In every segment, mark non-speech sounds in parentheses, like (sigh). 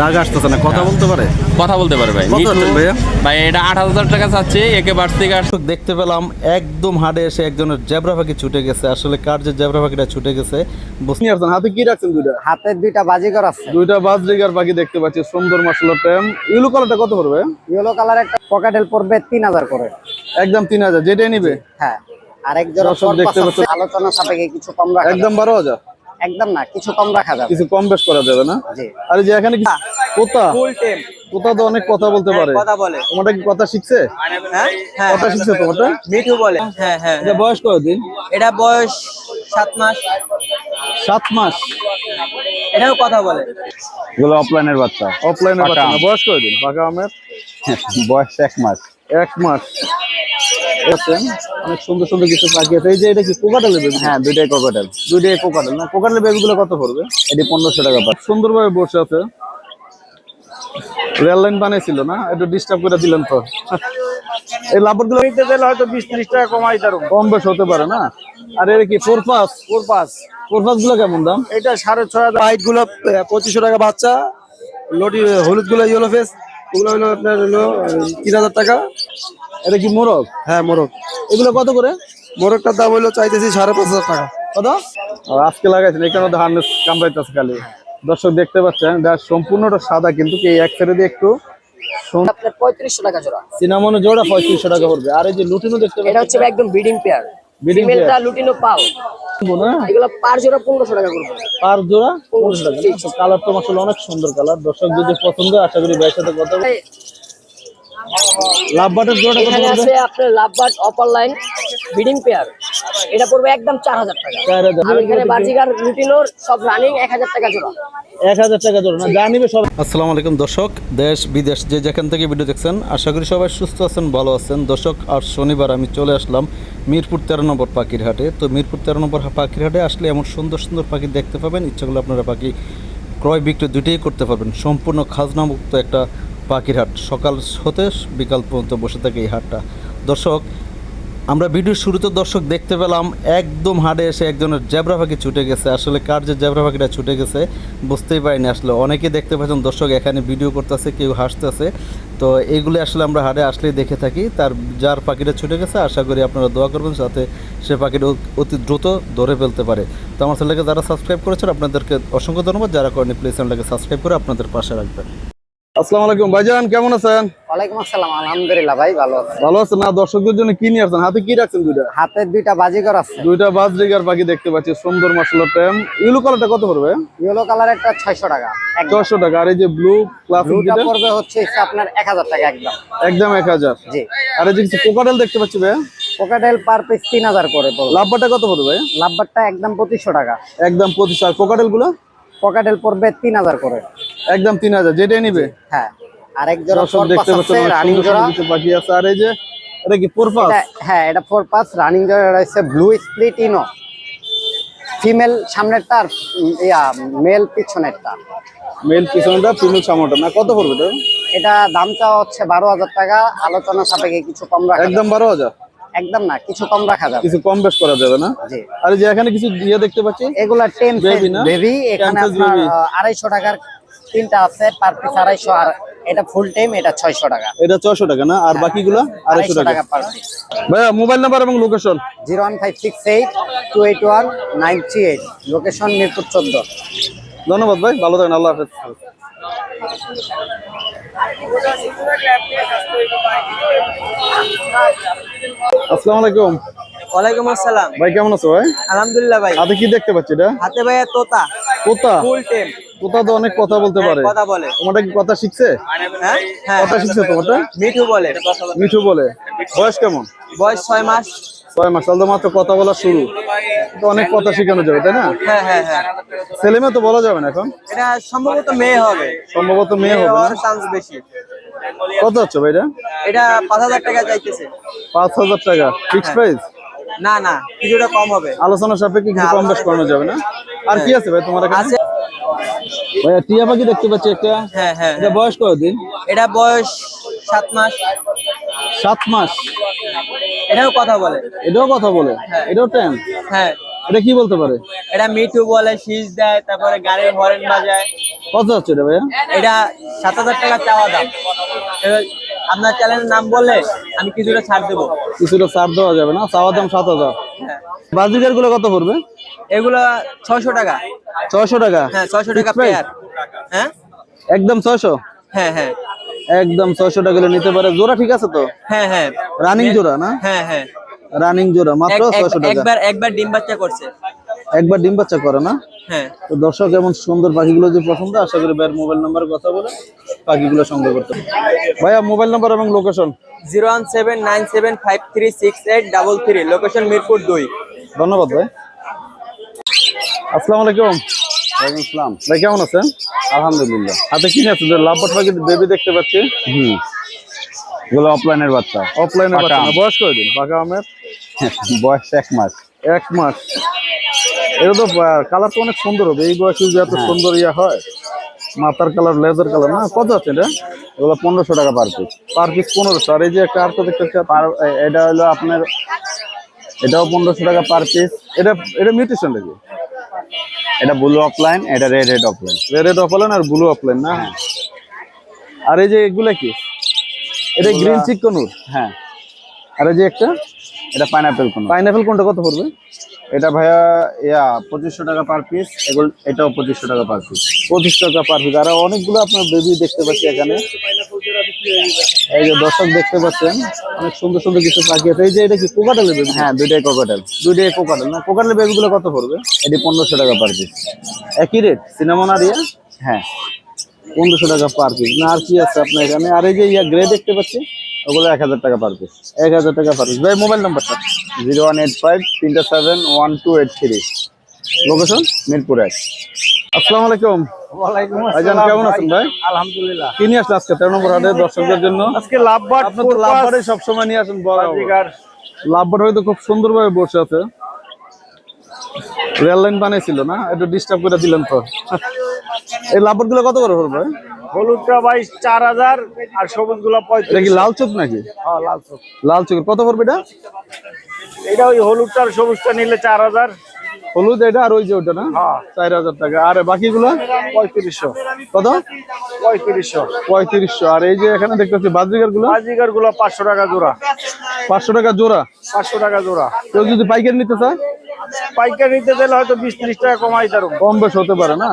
দাগ আসতেছে না কথা বলতে পারে? কথা বলতে পারে ভাই? ভাই এটা আট হাজার টাকা চাচ্ছে একে আট দর্শক দেখতে পেলাম একদম হাটে এসে একজনের জেব্রা পাখি ছুটে গেছে। আসলে কার যে জেব্রা পাখিটা ছুটে গেছে বুঝতে পারছেন হাতে কি রাখছেন দুইটা? হাতে দুইটা বাজিকর আছে। দুইটা পাখি দেখতে পাচ্ছি সুন্দর মাসালা প্রেম। ইউলো কালারটা কত পড়বে? ইয়েলো কালার একটা পকেটেল পড়বে তিন হাজার করে। একদম তিন হাজার যেটাই নিবে। হ্যাঁ আর এক জোড়া দর্শক পরপাস দেখতে পাচ্ছেন। আলোচনা সাপেক্ষে কিছু কম রাখা একদম বারো হাজার। একদম না কিছু কম রাখা যাবে। কিছু কম বেশ করা যাবে না? আরে যে এখানে কি কোথা? কোথা তো অনেক কথা বলতে পারে। কথা বলে। তোমারটা কি কথা শিখছে? হ্যাঁ? হ্যাঁ। কথা শিখছে তোমারটা? মিঠু বলে। হ্যাঁ হ্যাঁ এটা বয়স কতদিন এটা বয়স সাত মাস। সাত মাস? এটাও কথা বলে। এগুলো অফলাইনের বাচ্চা। অফলাইনে পাকা বাচ্চা। বয়স কতদিন পাকা আমের? বয়স এক মাস। এক মাস। আছেন অনেক সুন্দর সুন্দর কিছু পাখি আছে। এই যে এটা কি কোকাটালের বেবি? হ্যাঁ দুইটাই কোকোটেল দুইটাই কোকাটাল না কোকাটালের বেবিগুলো কত পড়বে? এটি পনেরোশো টাকা পার। সুন্দরভাবে বসে আছে। রেল লাইন বানিয়েছিল না? একটু ডিস্টার্ব করে দিলেন তো। এই লাভরগুলো নিতে গেলে হয়তো বিশ ত্রিশ টাকা কমাই তার কম বেশ হতে পারে না? আর এর কি four pass four pass four পাসগুলো কেমন দাম? এটা সাড়ে ছয় হাজার। হাইটগুলো পঁচিশশো টাকা বাচ্চা। লটি হলুদগুলো ইয়েলো ফেস ওগুলো হলো আপনার হলো তিন হাজার টাকা। এটা কি মোরগ? হ্যাঁ মোরগ। এগুলো কত করে? মোরগটার দাম হলো চাইতেছি সাড়ে পাঁচ হাজার টাকা। কত? আর আজকে লাগাইছেন এখানে তো হার্নেস কামড়াইতেছে খালি। দর্শক দেখতে পাচ্ছেন এটা সম্পূর্ণটা সাদা কিন্তু কি এই এক সাইডে দিয়ে একটু পঁয়ত্রিশশো টাকা জোড়া। সিনামনে জোড়া পঁয়ত্রিশশো টাকা পড়বে। আর এই যে লুটিনো দেখতে এটা হচ্ছে একদম ব্রিডিং পেয়ার Breeding pair। ফিমেলটা লুটিনো পাও। পাচ্ছেন এগুলো পার জোড়া পনেরোশো টাকা করবে। পার জোড়া পনেরোশো টাকা। কালার তো আসলে অনেক সুন্দর কালার দর্শক যদি পছন্দ আশা করি সাথে কথা বলে জোড়াটা কত পড়বে? আছে আপনার lovebird upper line breeding pair এটা পড়বে একদম চার হাজার টাকা। চার হাজার। আর এখানে বাজিগার লুটিনোর সব রানিং এক হাজার টাকা জোড়া। এক হাজার টাকা জোড়া। না যা নিবে সব আসসালামু আলাইকুম দর্শক। দেশ বিদেশ যে যেখান থেকে ভিডিও দেখছেন আশা করি সবাই সুস্থ আছেন ভালো আছেন। দর্শক আর শনিবার আমি চলে আসলাম মিরপুর তেরো নম্বর পাখির হাটে। তো মিরপুর তেরো নম্বর পাখির হাটে আসলে এমন সুন্দর সুন্দর পাখি দেখতে পাবেন। ইচ্ছা করলে আপনারা পাখি ক্রয় বিক্রয় দুটোই করতে পারবেন। সম্পূর্ণ খাজনামুক্ত একটা পাখির হাট সকাল হতে বিকাল পর্যন্ত বসে থাকে এই হাটটা। দর্শক, আমরা ভিডিওর শুরুতে দর্শক দেখতে পেলাম, একদম হাটে এসে একজনের জেব্রা পাখি ছুটে গেছে। আসলে কার যে জেব্রা পাখিটা ছুটে গেছে বুঝতেই পারিনি আসলে। অনেকে দেখতে পাচ্ছেন, দর্শক এখানে ভিডিও করতেছে, কেউ হাসতেছে। তো এইগুলো আসলে আমরা হাটে আসলেই দেখে থাকি। তার যার পাখিটা ছুটে গেছে, আশা করি আপনারা দোয়া করবেন যাতে সে পাখিটা অতি দ্রুত ধরে ফেলতে পারে। তো আমার চ্যানেলকে যারা সাবস্ক্রাইব করেছেন, আপনাদেরকে অসংখ্য ধন্যবাদ। যারা করেনি প্লিজ চ্যানেলটাকে সাবস্ক্রাইব করে আপনাদের পাশে রাখবেন। আসসালামু আলাইকুম ভাইজান কেমন আছেন? ওয়ালাইকুম আসসালাম আলহামদুলিল্লাহ ভাই ভালো আছে। ভালো আছেন? না দর্শকদের জন্য কি নিয়ে আসছেন? হাতে কি রাখছেন দুইটা? হাতে দুইটা আছে। দুইটা পাখি দেখতে পাচ্ছি সুন্দর প্রেম। কালারটা কত পড়বে? ইয়েলো কালার একটা ছয়শো টাকা একদম। ছশো টাকা আর এই যে ব্লু ক্লাসিক ব্লুটা যেটা? পড়বে হচ্ছে আপনার এক হাজার টাকা একদম। একদম জি। আর এই যে কিছু কোকাটেল দেখতে পাচ্ছি ভাই পার পিস করে পড়বে। কত পড়বে একদম পঁচিশশো টাকা। একদম আর পকেটেল পড়বে তিন হাজার করে। একদম তিন হাজার যেটাই নিবে। হ্যাঁ। আর এক জোড়া ফোর দেখতে পাস পাচ্ছেন আছে রানিং জোড়া। পাখি আছে। আর এই যে এটা কি পোরপাস এটা- হ্যাঁ এটা ফোর পাস রানিং জোড়া রয়েছে ব্লু স্প্লিট ইনো ফিমেল সামনেরটা আর ইয়া মেল পিছনেরটা। মেল পিছনটা ফিমেল সামোটা না কত পড়বে তো এটা দাম চাওয়া হচ্ছে বারো হাজার টাকা আলোচনা সাপেক্ষে কিছু কম রাখা একদম বারো হাজার? একদম না কিছু কম রাখা যাবে। কিছু কম বেশ করা যাবে না? জি। আর এই যে এখানে কিছু ইয়ে দেখতে পাচ্ছি? এগুলা না? বেবি এখানে আপনার আড়াইশো টাকার তিনটা আছে পার পিস আড়াইশো আর এটা ফুল টাইম এটা ছয়শো টাকা। এটা ছশো টাকা না? আর বাকিগুলো? আড়াইশো আড়াইশো টাকা। টাকা পার পিস ভাইয়া মোবাইল নাম্বার এবং location zero one five six eight two eight one nine three eight. Location Mirpur চোদ্দ। ধন্যবাদ ভাই ভালো থাকেন আল্লাহ হাফেজ। আসসালামু আলাইকুম। ওয়ালাইকুম আসসালাম। ভাই কেমন আছো ভাই? আলহামদুলিল্লাহ ভাই। হাতে কি দেখতে পাচ্ছি এটা? হাতে ভাইয়া তোতা। তোতা? ফুল টাইম কোথা তো অনেক কথা বলতে পারে। কথা বলে। তোমারটা কি কথা শিখছে? হ্যাঁ? হ্যাঁ। কথা শিখছে তোমারটা? মিঠু বলে। মিঠু বলে। বয়স কেমন? বয়স ছয় মাস। ছয় মাস তাহলে তো মাত্র কথা বলা শুরু। তো অনেক কথা শেখানো যাবে তাই না? হ্যাঁ হ্যাঁ হ্যাঁ। ছেলে মেয়ে তো বলা যাবে না এখন? এটা সম্ভবত মেয়ে হবে। সম্ভবত মেয়ে হবে চান্স বেশি। কত হচ্ছে ভাই এটা? এটা পাঁচ হাজার টাকা চাইতেছে। পাঁচ হাজার টাকা। ফিক্স প্রাইস না না কিছুটা কম হবে। আলোচনা সাপেক্ষে কিছু কম বেশ করানো যাবে না? আর কি আছে ভাই তোমার কাছে আছে টিয়া পাখি দেখতে পাচ্ছি একটা। হ্যাঁ হ্যাঁ এটা বয়স কতদিন? এটা বয়স সাত মাস। সাত মাস। এটাও কথা বলে। এটাও কথা বলে? এটাও টাইম হ্যাঁ। এটা কি বলতে পারে? এটা মিঠু বলে শীষ দেয় তারপরে গাড়ির হরেন বাজায়। কত হচ্ছে এটা ভাইয়া? এটা সাত হাজার টাকা চাওয়া দাম। আপনার চ্যানেলের নাম বললে আমি কিছুটা ছাড় দেবো। কিছুটা ছাড় দেওয়া যাবে না? চাওয়া দাম সাত হাজার। হ্যাঁ। বাজিকারগুলো কত পড়বে? এগুলো ছয়শো টাকা। ছয়শো টাকা? হ্যাঁ ছয়শো টাকা পেয়ার হ্যাঁ? একদম ছয়শো? হ্যাঁ হ্যাঁ। একদম ছয়শো টাকা হলে নিতে পারে। জোড়া ঠিক আছে তো? হ্যাঁ হ্যাঁ। রানিং জোড়া না? হ্যাঁ হ্যাঁ। রানিং জোড়া মাত্র ছয়শো টাকা। একবার একবার ডিম বাচ্চা করছে। একবার ডিম বাচ্চা করে না? হ্যাঁ। তো দর্শক এমন সুন্দর পাখিগুলো যে পছন্দ আশা করি ভাইয়ের মোবাইল নাম্বার কথা বলে পাখিগুলো সংগ্রহ করতে ভাইয়া মোবাইল নাম্বার এবং location zero one seven nine seven five three six eight double three location Mirpur দুই। ধন্যবাদ ভাই। আসসালামু আলাইকুম। আসসালাম। ভাই কেমন আছেন? আলহামদুলিল্লাহ। হাতে কি আছে লাভবাট পাখি বেবি দেখতে পাচ্ছি। হুম। এগুলো অফলাইনের বাচ্চা। অফলাইনে পাকা পাচ্ছি না আম। বয়স করে দিন? পাকা আমের? (laughs) বয়স এক মাস। এক মাস। এটা তো কালার তো অনেক সুন্দর হবে। এই বয়সে যদি এত হ্যাঁ। সুন্দর ইয়া হয় মাথার কালার লেজার কালার না? কত আছে এটা? এগুলো পনেরোশো টাকা পার পিস পার পিস পনেরোশো। আর এই যে একটা আর তো দেখতে পাচ্ছি পার এটা হলো আপনার এটাও পনেরোশো টাকা পার পিস এটা এটা মিউটেশন নাকি? এটা ব্লু অফলাইন এটা red red opaline red red opaline আর ব্লু অফলাইন না? আর এই যে এগুলো কি? এটা গ্রিন চিকনুর হ্যাঁ। আর এই যে একটা? এটা পাইনাপেল কোন পাইনাপেল কোনটা কত পড়বে? এটা ভাইয়া ইয়া পঁচিশশো টাকা পার পিস এগুলো এটাও পঁচিশশো টাকা পার পিস পঁচিশ টাকা পার পিস আর অনেকগুলো আপনার বেবি দেখতে পাচ্ছি এখানে। এই যে দর্শক দেখতে পাচ্ছেন অনেক সুন্দর সুন্দর কিছু পাখি আছে এই যে এটা কি কোকাটালের বেবি হ্যাঁ দুইটাই কোকোটেল দুইটাই কোকাটাল না কোকাটালের বেবিগুলো কত পড়বে? এটি পনেরোশো টাকা পার পিস একই রেট সিনেমন আর ইয়া হ্যাঁ। পনেরোশো টাকা পার পিস না আর কি আছে আপনার এখানে? আর এই যে ইয়া গ্রে দেখতে পাচ্ছি? ওগুলো এক হাজার টাকা পার পিস এক হাজার টাকা পার পিস ভাই মোবাইল নাম্বারটা জিরো ওয়ান এইট ফাইভ তিনটা seven one two eight three location Mirpur এক। আসসালামু আলাইকুম। ভাইজান কেমন আছেন ভাই? আলহামদুলিল্লাহ। কি নিয়ে আসলে আজকে? তেরো নম্বর দর্শকদের জন্য। আজকে লাভবাট আপনি তো লাভবারে সবসময় নিয়ে আসেন বড় বাজিগার। লাভবাট হয়তো খুব সুন্দরভাবে বসে আছে। রেল লাইন বানিয়েছিল না? একটু ডিস্টার্ব করে দিলেন তো। এই লাভবাটগুলো কত করে পড়বে হলুদটা বাইশ চার হাজার আর সবুজগুলা পঁয়ত্রিশ লাল চোখ নাকি? হ্যাঁ লাল চোখ। লাল চোখের। কত পড়বে এটা? এটা ওই হলুদটা আর সবুজটা নিলে চার হাজার। হলুদ এটা আর ওই যে ওটা না? হ্যাঁ। চার হাজার টাকা। আর বাকিগুলো? পঁয়ত্রিশশো। কত? পঁয়ত্রিশশো। পঁয়ত্রিশশো। আর এই যে এখানে দেখতে পাচ্ছি বাজিকারগুলো বাজিগারগুলো পাঁচশো টাকা জোড়া। পাঁচশো টাকা জোড়া। পাঁচশো টাকা জোড়া। কেউ যদি পাইকারি নিতে চায়? পাইকারি নিতে দিলে হয়তো বিশ ত্রিশ টাকা কমাই তার কম বেশ হতে পারে না?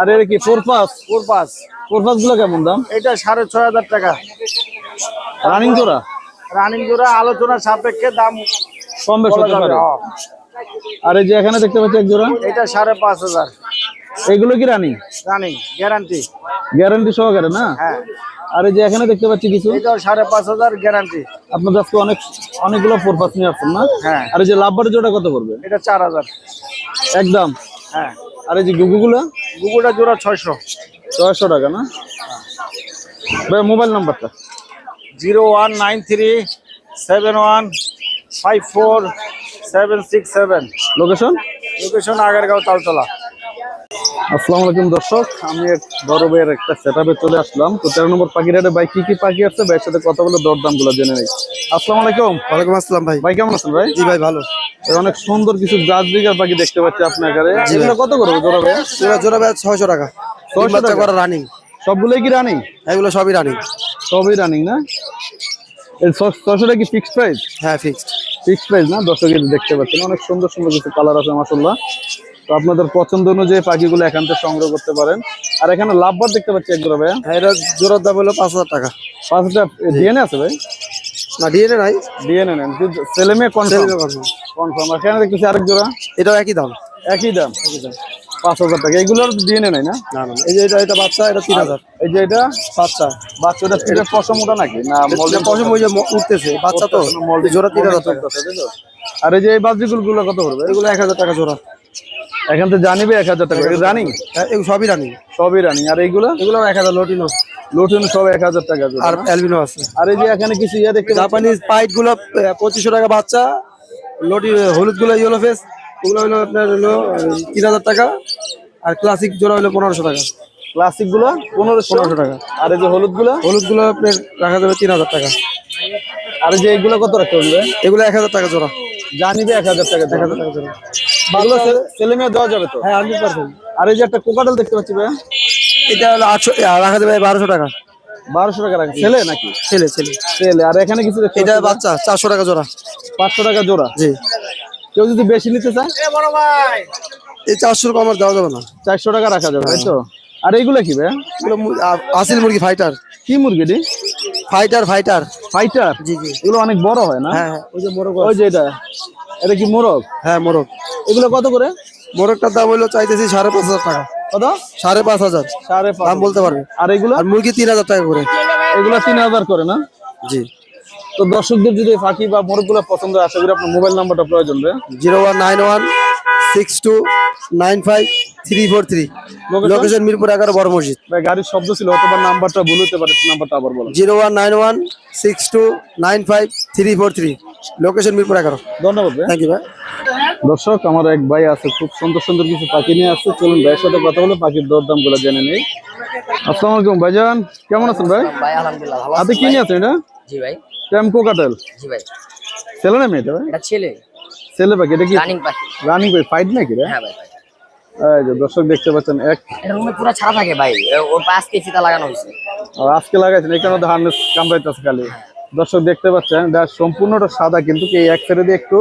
আর এর কি ফোর পাস ফোর পাস ফোরগুলো কেমন দাম? এটা সাড়ে ছয় হাজার টাকা। রানিং জোড়া? রানিং জোড়া আলোচনা সাপেক্ষে দাম কম বেশ হতে পারে। হ্যাঁ। আর এই যে এখানে দেখতে পাচ্ছি এক জোড়া? এটা সাড়ে পাঁচ হাজার। এগুলো কি রানিং? Running guarantee. গ্যারান্টি সহকারে না? হ্যাঁ। আর এই যে এখানে দেখতে পাচ্ছি কিছু? এটাও সাড়ে পাঁচ হাজার গ্যারান্টি। আপনার আজকে অনেক অনেকগুলো ফোরপাস নিয়ে আসছেন না? হ্যাঁ। আর এই যে লাভবারের জোড়া কত পড়বে? এটা চার হাজার। একদম। হ্যাঁ। আর এই যে গুগুগুলো? গুগুটা জোড়া ছয়শো। ছয়শো টাকা না? ভাই মোবাইল নাম্বারটা? Zero one nine three seven one five four seven six seven. Location location Agargaon Taltala. আসসালামু আলাইকুম দর্শক আমি এক বড় ভাইয়ের একটা সেট চলে আসলাম। তো তেরো নম্বর পাখিরহাটে ভাই কি কি পাখি আছে? ভাইয়ের সাথে কথা বলে দরদামগুলো জেনে নেই। আসসালামু আলাইকুম। ওয়ালাইকুম আসসালাম ভাই। ভাই কেমন আছেন ভাই? জি ভাই ভালো। অনেক সুন্দর কিছু গাছ দিগার পাখি দেখতে পাচ্ছি আপনার কাছে কত করে? জোড়া ভাই? জোড়া জোড়া ভাই ছয়শো টাকা। ছয়শো বাচ্চা? করা রানিং সবগুলোই কি রানিং এগুলো সবই রানিং সবই রানিং না? এর ছ- কি ফিক্সড প্রাইস হ্যাঁ ফিক্সড ফিক্সড প্রাইস না? দর্শক দেখতে পাচ্ছেন অনেক সুন্দর সুন্দর কিছু কালার আছে মাসাল্লাহ তো আপনাদের পছন্দ অনুযায়ী পাখিগুলো এখান থেকে সংগ্রহ করতে পারেন। আর এখানে লাভবার দেখতে পাচ্ছি এক জোড়া ভাইয়া। হ্যাঁ এটা জোড়ার দাম হলো পাঁচ হাজার টাকা। পাঁচটা ডিএনএ আছে ভাই? না ডিএনএ নাই। ডিএনএ নেন। ছেলে মেয়ে কনফার্ম কনফার্ম আর এখানে দেখতেছি আরেক জোড়া। এটাও একই দাম। একই দাম। একই দাম। পাঁচ হাজার টাকা। এগুলোর ডিএনএ নাই না? না না এই যে এটা এটা বাচ্চা এটা তিন হাজার। এই যে এটা? বাচ্চা। বাচ্চাটা থেকে পশম ওটা নাকি? না এটা পশম ওই যে উঠতেছে বাচ্চা তো। মল্টি জোড়া তিন হাজার টাকা। আর এই যে এই বাজিগুলো গুলো কত পড়বে? এগুলো এক হাজার টাকা জোড়া। এখান থেকে জানিবে এক হাজার টাকা। রানিং হ্যাঁ, সবই রানিং সবই রানিং আর এইগুলো এগুলো এক হাজার লটিনো। লটুন সব এক হাজার টাকা আর? অ্যালবিনো আছে। আর এই যে এখানে কিছু ইয়ে দেখতে জাপানিজ পাইটগুলো পঁচিশশো টাকা বাচ্চা। লটি হলুদগুলো ইয়েলো ফেস ওগুলো হলো আপনার হলো তিন হাজার টাকা আর ক্লাসিক জোড়া হলো পনেরোশো টাকা। ক্লাসিকগুলো পনেরোশো? পনেরোশো টাকা। আর এই যে হলুদগুলো? হলুদগুলো আপনার রাখা যাবে তিন হাজার টাকা। আর এই যে এইগুলো কত রাখতে হবে এগুলো এক হাজার টাকা জোড়া। জানিবে এক হাজার টাকা এক হাজার টাকা জোড়া। এগুলো ছে- ছেলে মেয়ে দেওয়া যাবে তো? হ্যাঁ হান্ড্রেড পার্সেন্ট আর এই যে একটা কোকাটেল দেখতে পাচ্ছি ভাইয়া। এটা হলো আটশো রাখা যাবে বারোশো টাকা। বারোশো টাকা রাখা। ছেলে নাকি? ছেলে ছেলে ছেলে আর এখানে কিছু এটা বাচ্চা চারশো টাকা জোড়া। পাঁচশো টাকা জোড়া। জি। কেউ যদি বেশি নিতে চায়? এই চারশোর কম আর দেওয়া যাবে না। চারশো টাকা রাখা যাবে তাই তো? আর এইগুলো কি আ- আসিল মুরগি ফাইটার কি মুরগিটি ফাইটার ফাইটার ফাইটার জি জি। এগুলো অনেক বড় হয় না? হ্যাঁ হ্যাঁ ওই যে মোরগ ওই যে এটা। এটা কি মোরগ? হ্যাঁ মোরগ। এগুলো কত করে? মোরগটার দাম হইল চাইতেছি সাড়ে পাঁচ হাজার টাকা। কত? সাড়ে পাঁচ হাজার। সাড়ে পাঁচ দাম বলতে পারবে। আর এগুলো? আর মুরগি তিন হাজার টাকা করে। এগুলো তিন হাজার করে না? জি। তো দর্শকদের যদি ফাঁকি বা মোরগগুলো পছন্দ হয়, আশা করি আপনার মোবাইল নাম্বারটা প্রয়োজন zero one nine one six two nine five three four three. Location Mirpur এগারো বড় মসজিদ। ভাই গাড়ির শব্দ ছিল অথবা নাম্বারটা ভুল হতে পারে নাম্বারটা আবার বলো। Zero one nine one six two nine five three four three. Location Mirpur এগারো। ধন্যবাদ ভাই। থ্যাংক ইউ ভাই দর্শক আমার এক ভাই আছে খুব সুন্দর সুন্দর কিছু পাখি নিয়ে আসছে। চলুন ভাইয়ের সাথে কথা বলে পাখির দরদামগুলো জেনে নেই। আসসালামু আলাইকুম ভাইজান। কেমন আছেন ভাই? ভাই আলহামদুলিল্লাহ ভালো হাতে কি নিয়ে আছেন এটা? জি ভাই। ট্যাম্পো কাটেল? জি ভাই। ছেলে না মেয়েটা ভাই? এটা ছেলে। ছেলে পাখি এটা কি রানিং পাখি। রানিং ভাই ফাইট নাকি রে? হ্যাঁ ভাই এই যে দর্শক দেখতে পাচ্ছেন এক রুমে পুরো ছাড়া থাকে ভাই। ওর কেজি ফিতা লাগানো হয়েছে। আর আজকে লাগাইছেন এখানে মধ্যে হার্নেস কামড়াইতেছে খালি। দর্শক দেখতে পাচ্ছেন এটা সম্পূর্ণটা সাদা কিন্তু এই এক সাইডে দিয়ে একটু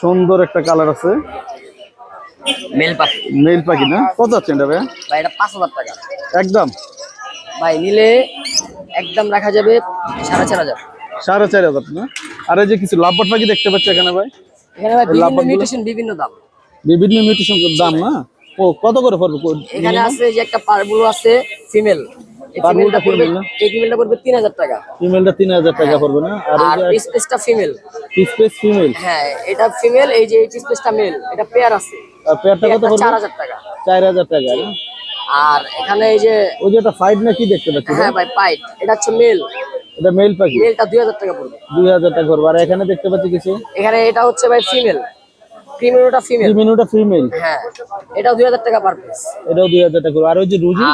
সুন্দর একটা কালার আছে। মেল পাখি। মেল পাখি না? কত আছে এটা ভাই? ভাই এটা পাঁচ হাজার টাকা। একদম। ভাই নিলে একদম রাখা যাবে সাড়ে চার হাজার। সাড়ে চার হাজার না? আর এই যে কিছু লাভবাট পাখি দেখতে পাচ্ছি এখানে ভাই? এখানে ভাই বিভিন্ন? মিউটেশন বিভিন্ন দাম। বিভিন্ন মিউটেশন দাম না? ও কত করে পড়বে? এখানে আছে যে একটা পারবুলো আছে ফিমেল পারবুলটা পড়বে না? এই ফিমেলটা পড়বে তিন হাজার টাকা। ফিমেলটা তিন হাজার টাকা পড়বে না? আর এই পিস পিসটা ফিমেল স্পেস ফিমেল হ্যাঁ এটা ফিমেল এই যে এই পিস পিসটা মেল এটা পেয়ার আছে। পেয়ারটা কত পড়বে? চার হাজার টাকা। চার হাজার টাকা আর এখানে এই যে ওই যে একটা ফাইট না কি দেখতে পাচ্ছি হ্যাঁ ভাই? পাইট এটা হচ্ছে মেল এটা মেল পাখি? মেলটা দুই হাজার টাকা পড়বে। দুই হাজার টাকা পড়বে। আর এখানে দেখতে পাচ্ছি কিছু? এখানে এটা হচ্ছে ভাই ফিমেল ফিমেলটা ফিমেল ফিমেলটা ফিমেল হ্যাঁ। এটা দুই হাজার টাকা পার পিস এটাও দুই হাজার টাকা পড়বে। আর ওই যে রুজি?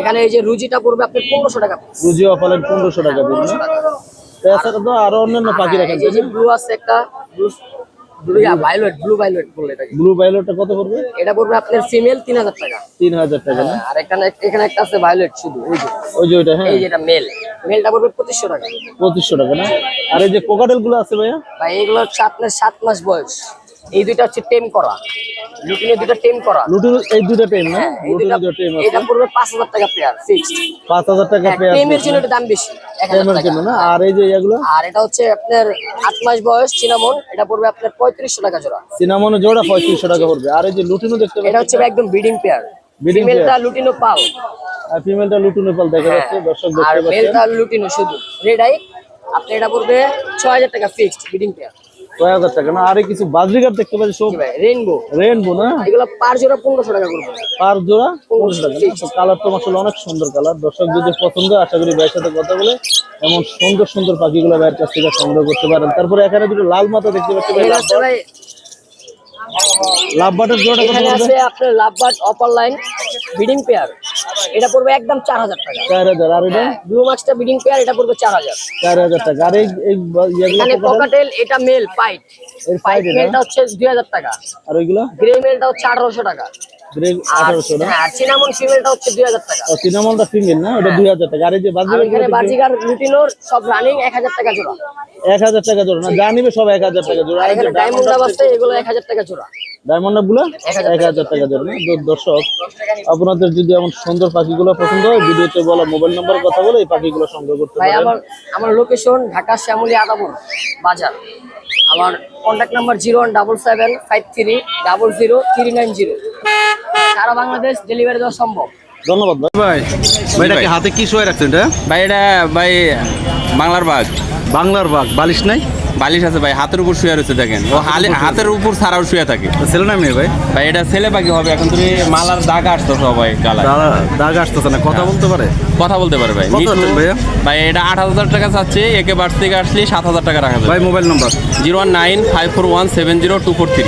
এখানে এই যে রুজিটা পড়বে আপনি পনেরোশো টাকা পিস রুজি অফালেন পনেরোশো টাকা দিবেন তাছাড়া তো তো আরও অন্যান্য পাখি রাখেন এই যে ব্লু আছে একটা ব্লু ব্লু ব্লু এটাকে। কত পড়বে? এটা পড়বে আপনার ফিমেল তিন হাজার টাকা। তিন হাজার টাকা না? আর এখানে এখানে একটা আছে ভায়োলেট শুধু যে। ওই যে হ্যাঁ। এই যেটা মেল মেলটা পড়বে পঁচিশশো টাকা। টাকা না? আর এই যে কোকাটেলগুলো আছে ভাইয়া? ভাই এগুলো হচ্ছে আপনার সাত মাস বয়স। এই দুইটা হচ্ছে টেম করা। লুটিনের দুটো টেম করা। লুটির এই দুটো টাইম না? হ্যাঁ, দুইটা দুটো এটা আছে। পড়বে পাঁচ হাজার টাকা পেয়ার ফিক্সড পাঁচ হাজার টাকা পেয়ার টেমের জন্য এটা দাম বেশি টাকা। জন্য না? আর এই যে এগুলো? আর এটা হচ্ছে আপনার আট মাস বয়স চিনামন এটা পড়বে আপনার পঁয়ত্রিশশো টাকা জোড়া। সিনামনে জোড়া পঁয়ত্রিশশো টাকা পড়বে। আর এই যে লুটিনও দেখতে এটা হচ্ছে একদম ব্রিডিং পেয়ার ফিমেলটা লুটিনো পাল। আর ফিমেলটা লুটিনো পাল দেখা যাচ্ছে দর্শক হ্যাঁ। দেখতে পাচ্ছেন। মেলটা লুটিনো শুধু। রেড আই আপনি এটা পড়বে ছয় হাজার টাকা ফিক্সড ব্রিডিং পেয়ার ছয় হাজার টাকা। না আরে কিছু দেখতে পাচ্ছি সব রেনবো না? এগুলো পার জোড়া পনেরোশো টাকা করবে পার জোড়া পনেরোশো টাকা। কালার তো আসলে অনেক সুন্দর কালার দর্শক যদি পছন্দ আশা করি ভাইয়ের সাথে কথা বলে এমন সুন্দর সুন্দর পাখিগুলো ভাইয়ের কাছ থেকে সংগ্রহ করতে পারেন। তারপরে এখানে দুটো লাল মাথা দেখতে পাচ্ছি ভাই এখানে আছে ভাই লাভ বাটের জোড়াটা কত এখানে পড়বে? আছে আপনার lovebird upper line breeding pair এটা পড়বে একদম চার হাজার টাকা। চার হাজার আর এটা? ব্লু মাক্সটা বিডিং পেয়ার এটা পড়বে চার হাজার। চার হাজার টাকা। আর এই এই এখানে পকাটেল এটা মেল পাইট এর পাইট side এ মেলটা হচ্ছে দুই হাজার টাকা। আর ওইগুলো? গ্রে মেলটা হচ্ছে আঠারোশো টাকা। আর হ্যাঁ সিনামন ফিমেলটা হচ্ছে দুই হাজার টাকা। ও সিনামনটা ফিমেল না? ওটা দুই হাজার টাকা। আর এই যে আর এখানে বাজরিকার বাজিগার লুটিনোর সব রানিং এক হাজার টাকা জোড়া। টাকা জোড়া না? যা নিবে সব এক হাজার টাকা জোড়া। আর এই ডায়মন্ড এগুলো টাকা জোড়া। ডায়মন্ডগুলো এক হাজার টাকা দর্শক আপনাদের যদি এমন সুন্দর পাখিগুলো পছন্দ হয় ভিডিওতে বলা মোবাইল নাম্বার কথা বলে এই পাখিগুলো সংগ্রহ করতে পারেন। আমার আমার লোকেশন ঢাকা শ্যামলী আদাবর বাজার। আমার contact number zero one double seven five three double zero three nine zero সারা বাংলাদেশ ডেলিভারি দেওয়া সম্ভব। ধন্যবাদ ভাই। ভাই ভাই, হাতে কি শোয়ে রাখছেন এটা? ভাই এটা ভাই বাংলার বাঘ। বাংলার বাঘ বালিশ নাই? বালিশ আছে ভাই হাতের উপর শুয়ে রয়েছে দেখেন। ও হালে হাতের উপর ছাড়াও শুয়ে থাকে। ছেলে ভাই? ভাই এটা ছেলে পাখি হবে এখন তুমি মালার দাগ আসতো সবাই গালায়। দাগ আসতেছে না কথা বলতে পারে? কথা বলতে পারে ভাই? ভাই এটা আট হাজার টাকা চাচ্ছে একে বাড়ি থেকে আসলে সাত হাজার টাকা রাখা যাবে। Mobile number. Zero one nine five four one seven zero two four three.